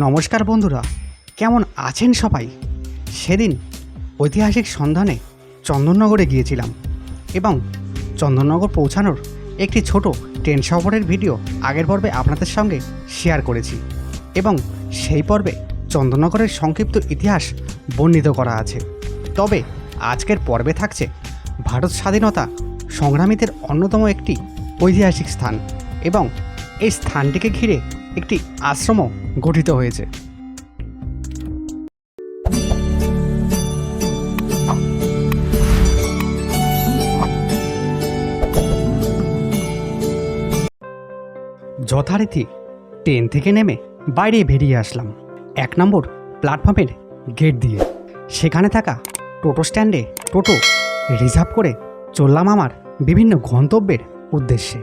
নমস্কার বন্ধুরা, কেমন আছেন সবাই? সেদিন ঐতিহাসিক সন্ধানে চন্দননগরে গিয়েছিলাম এবং চন্দননগর পৌঁছানোর একটি ছোট ট্রেন সফরের ভিডিও আগের পর্বে আপনাদের সঙ্গে শেয়ার করেছি এবং সেই পর্বে চন্দননগরের সংক্ষিপ্ত ইতিহাস বর্ণিত করা আছে। তবে আজকের পর্বে থাকছে ভারত স্বাধীনতা সংগ্রামীদের অন্যতম একটি ঐতিহাসিক স্থান এবং এই স্থানটিকে ঘিরে একটি আশ্রমও গঠিত হয়েছে। যথারীতি ট্রেন থেকে নেমে বাইরে বেরিয়ে আসলাম। এক নম্বর প্ল্যাটফর্মের গেট দিয়ে। সেখানে থাকা টোটো স্ট্যান্ডে টোটো রিজার্ভ করে চললাম আমার বিভিন্ন গন্তব্যের উদ্দেশ্যে।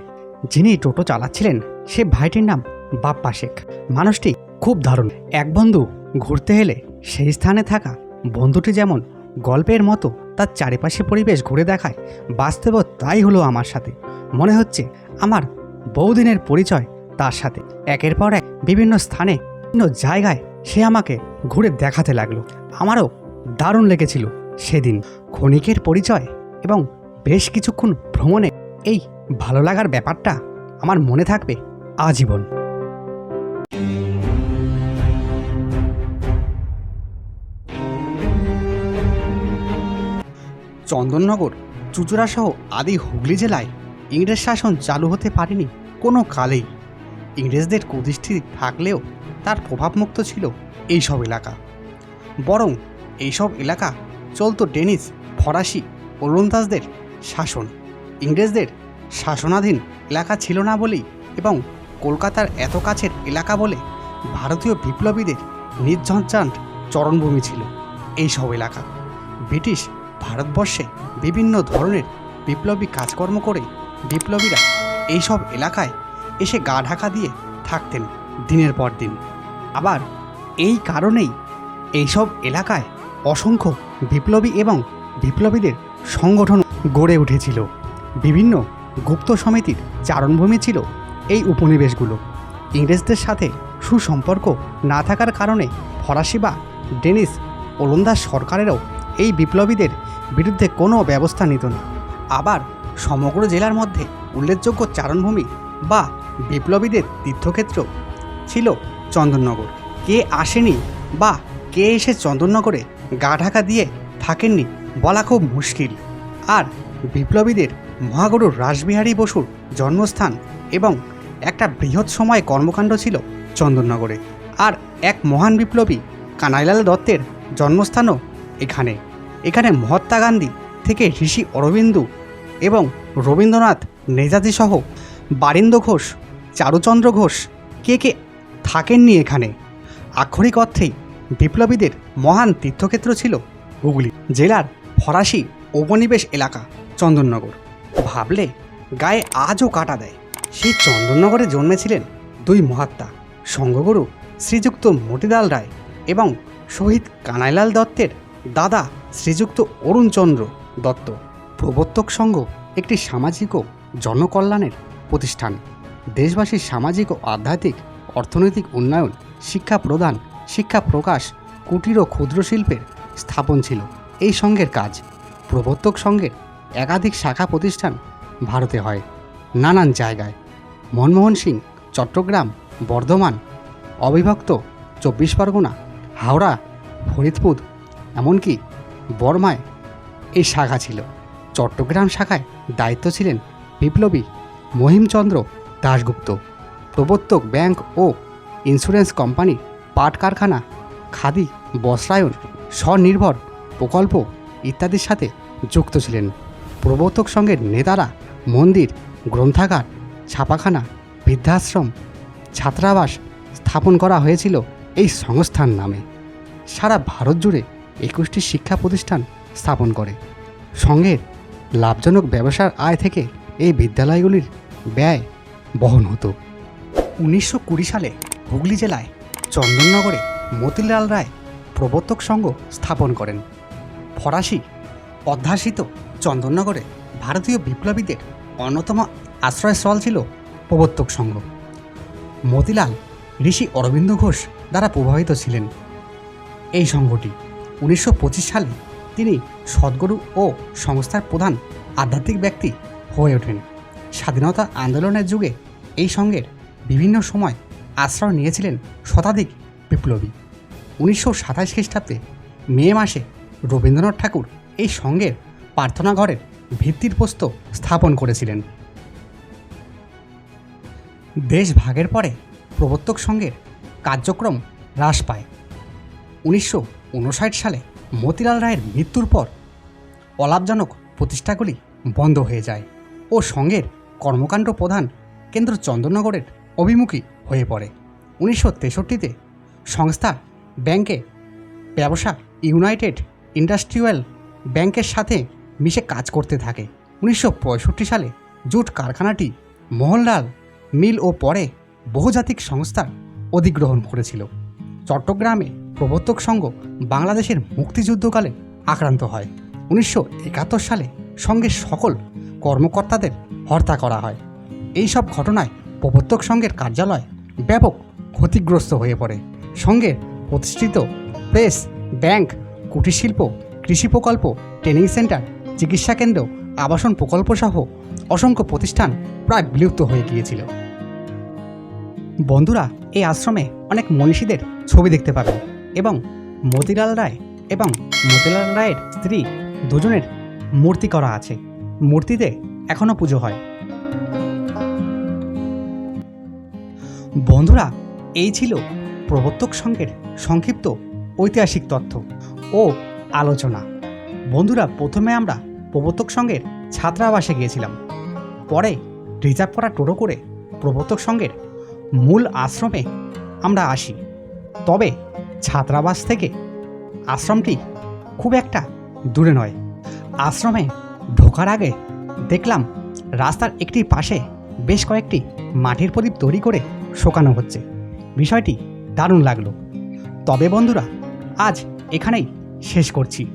যিনি টোটো চালাচ্ছিলেন সে ভাইটির নাম বাপ্পা শেখ মানুষটি খুব দারুণ। এক বন্ধু ঘুরতে এলে সেই স্থানে থাকা বন্ধুটি যেমন গল্পের মতো তার চারিপাশে পরিবেশ ঘুরে দেখায়, বাস্তবেও তাই হলো আমার সাথে। মনে হচ্ছে আমার বহুদিনের পরিচয় তার সাথে। একের পর এক বিভিন্ন স্থানে, বিভিন্ন জায়গায় সে আমাকে ঘুরে দেখাতে লাগল। আমারও দারুণ লেগেছিল সেদিন। ক্ষণিকের পরিচয় এবং বেশ কিছুক্ষণ ভ্রমণে এই ভালো লাগার ব্যাপারটা আমার মনে থাকবে আজীবন। চন্দননগর, চুচুড়াসহ আদি হুগলি জেলায় ইংরেজ শাসন চালু হতে পারেনি কোনো কালেই। ইংরেজদের কুদৃষ্টি থাকলেও তার প্রভাবমুক্ত ছিল এইসব এলাকা। বরং এইসব এলাকা চলতো ডেনিস, ফরাসি, ওলন্দাজদের শাসন। ইংরেজদের শাসনাধীন এলাকা ছিল না বলেই এবং কলকাতার এত কাছের এলাকা বলে ভারতীয় বিপ্লবীদের নির্ঝঞ্ঝাট চরণভূমি ছিল এই সব এলাকা। ব্রিটিশ ভারতবর্ষে বিভিন্ন ধরনের বিপ্লবী কাজকর্ম করে বিপ্লবীরা এইসব এলাকায় এসে গা ঢাকা দিয়ে থাকতেন দিনের পর দিন। আবার এই কারণেই এইসব এলাকায় অসংখ্য বিপ্লবী এবং বিপ্লবীদের সংগঠন গড়ে উঠেছিল। বিভিন্ন গুপ্ত সমিতির চারণভূমি ছিল এই উপনিবেশগুলো। ইংরেজদের সাথে সুসম্পর্ক না থাকার কারণে ফরাসি বা ডেনিস ওলন্দাজ সরকারেরও এই বিপ্লবীদের বিরুদ্ধে কোনো ব্যবস্থা নিত না। আবার সমগ্র জেলার মধ্যে উল্লেখযোগ্য চারণভূমি বা বিপ্লবীদের তীর্থক্ষেত্র ছিল চন্দননগর। কে আসেনি বা কে এসে চন্দননগরে গা ঢাকা দিয়ে থাকেননি বলা খুব মুশকিল। আর বিপ্লবীদের মহাগুরু রাসবিহারী বসুর জন্মস্থান এবং একটা বৃহৎ সময় কর্মকাণ্ড ছিল চন্দননগরে। আর এক মহান বিপ্লবী কানাইলাল দত্তের জন্মস্থানও এখানে। এখানে মহাত্মা গান্ধী থেকে ঋষি অরবিন্দু এবং রবীন্দ্রনাথ নেজাজি সহ বারিন্দ ঘোষ, চারুচন্দ্র ঘোষ কে কে থাকেননি এখানে। আক্ষরিক অর্থেই বিপ্লবীদের মহান তীর্থক্ষেত্র ছিল হুগলি জেলার ফরাসি উপনিবেশ এলাকা চন্দননগর। ভাবলে গায়ে আজও কাটা দেয়। সেই চন্দননগরে জন্মেছিলেন দুই মহাত্মা, সঙ্গগুরু শ্রীযুক্ত মতিলাল রায় এবং শহীদ কানাইলাল দত্তের দাদা শ্রীযুক্ত অরুণচন্দ্র দত্ত, প্রবর্তক সংঘ, একটি সামাজিক ও জনকল্যাণের প্রতিষ্ঠান। দেশবাসীর সামাজিক ও আধ্যাত্মিক অর্থনৈতিক উন্নয়ন, শিক্ষা প্রদান, শিক্ষা প্রকাশ, কুটির ও ক্ষুদ্র শিল্পের স্থাপন ছিল। এই সংঘের কাজ প্রবর্তক সংঘের একাধিক শাখা প্রতিষ্ঠান ভারতে হয়। নানান জায়গায় মনমোহন সিং, চট্টগ্রাম, বর্ধমান, অবিভক্ত চব্বিশ পরগনা, হাওড়া, ফরিদপুর এমনকি বর্মায় এই শাখা ছিল। চট্টগ্রাম শাখায় দায়িত্ব ছিলেন বিপ্লবী মহিমচন্দ্র দাশগুপ্ত। প্রবর্তক ব্যাংক ও ইন্স্যুরেন্স কোম্পানি, পাট কারখানা, খাদি, বস্ত্রায়ন, স্বনির্ভর প্রকল্প ইত্যাদির সাথে যুক্ত ছিলেন। প্রবর্তক সংঘের নেতারা মন্দির, গ্রন্থাগার, ছাপাখানা, বৃদ্ধাশ্রম, ছাত্রাবাস স্থাপন করা হয়েছিল এই সংস্থার নামে। সারা ভারত জুড়ে একুশটি শিক্ষা প্রতিষ্ঠান স্থাপন করে। সংঘের লাভজনক ব্যবসার আয় থেকে এই বিদ্যালয়গুলির ব্যয় বহন হতো। উনিশশো কুড়ি সালে হুগলি জেলায় চন্দননগরে মতিলাল রায় প্রবর্তক সংঘ স্থাপন করেন। ফরাসি অধ্যাসিত চন্দননগরে ভারতীয় বিপ্লবীদের অন্যতম আশ্রয়স্থল ছিল প্রবর্তক সংঘ। মতিলাল ঋষি অরবিন্দ ঘোষ দ্বারা প্রভাবিত ছিলেন এই সংঘটি। উনিশশো পঁচিশ সালে তিনি সদ্গুরু ও সংস্থার প্রধান আধ্যাত্মিক ব্যক্তি হয়ে ওঠেন। স্বাধীনতা আন্দোলনের যুগে এই সংঘের বিভিন্ন সময় আশ্রয় নিয়েছিলেন শতাধিক বিপ্লবী। উনিশশো সাতাশ খ্রিস্টাব্দে মে মাসে রবীন্দ্রনাথ ঠাকুর এই সংঘের প্রার্থনা ঘরের ভিত্তির প্রস্তর স্থাপন করেছিলেন। দেশ ভাগের পরে প্রবর্তক সংঘের কার্যক্রম হ্রাস পায়। উনিশশো উনষাট সালে মতিলাল রায়ের মৃত্যুর পর অলাভজনক প্রতিষ্ঠাগুলি বন্ধ হয়ে যায় ও সঙ্গের কর্মকাণ্ড প্রধান কেন্দ্র চন্দননগরের অভিমুখী হয়ে পড়ে। উনিশশো তেষট্টিতে সংস্থা ব্যাংকে ব্যবসা ইউনাইটেড ইন্ডাস্ট্রিয়াল ব্যাংকের সাথে মিশে কাজ করতে থাকে। উনিশশো পঁয়ষট্টি সালে জুট কারখানাটি মোহনলাল মিল ও পরে বহুজাতিক সংস্থার অধিগ্রহণ করেছিল। চট্টগ্রামে প্রবর্তক সংঘ বাংলাদেশের মুক্তিযুদ্ধকালে আক্রান্ত হয়। উনিশশো একাত্তর সালে সঙ্গে সকল কর্মকর্তাদের হত্যা করা হয়। এই সব ঘটনায় প্রবর্তক সংঘের কার্যালয় ব্যাপক ক্ষতিগ্রস্ত হয়ে পড়ে। সংঘের প্রতিষ্ঠিত প্রেস, ব্যাংক, কুটিরশিল্প, কৃষি প্রকল্প, ট্রেনিং সেন্টার, চিকিৎসা কেন্দ্র, আবাসন প্রকল্প সহ অসংখ্য প্রতিষ্ঠান প্রায় বিলুপ্ত হয়ে গিয়েছিল। বন্ধুরা, এই আশ্রমে অনেক মনীষীদের ছবি দেখতে পাবেন। এবং মতিলাল রায় এবং মতিলাল রায়ের স্ত্রী দুজনের মূর্তি করা আছে। মূর্তিতে এখনও পুজো হয়। বন্ধুরা, এই ছিল প্রবর্তক সংঘের সংক্ষিপ্ত ঐতিহাসিক তথ্য ও আলোচনা। বন্ধুরা, প্রথমে আমরা প্রবর্তক সংঘের ছাত্রাবাসে গিয়েছিলাম। পরে রিজার্ভ করা টোটো করে প্রবর্তক সংঘের মূল আশ্রমে আমরা আসি। তবে ছাত্রাবাস থেকে? আশ্রমটি খুব একটা দূরে নয়। আশ্রমে ঢোকার আগে দেখলাম রাস্তার একটি পাশে বেশ কয়েকটি মাটির প্রদীপ তৈরি করে শোকানো হচ্ছে। বিষয়টি দারুণ লাগল। তবে বন্ধুরা, আজ এখানেই শেষ করছি।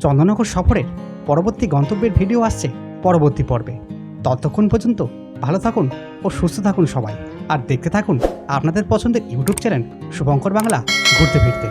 চন্দননগর সফরের পরবর্তী গন্তব্যের ভিডিও আসছে পরবর্তী পর্বে। ততক্ষণ পর্যন্ত ভালো থাকুন ও সুস্থ থাকুন সবাই। আর দেখতে থাকুন আপনাদের পছন্দের ইউটিউব চ্যানেল শুভঙ্কর বাংলা ঘুরতে ফিরতে।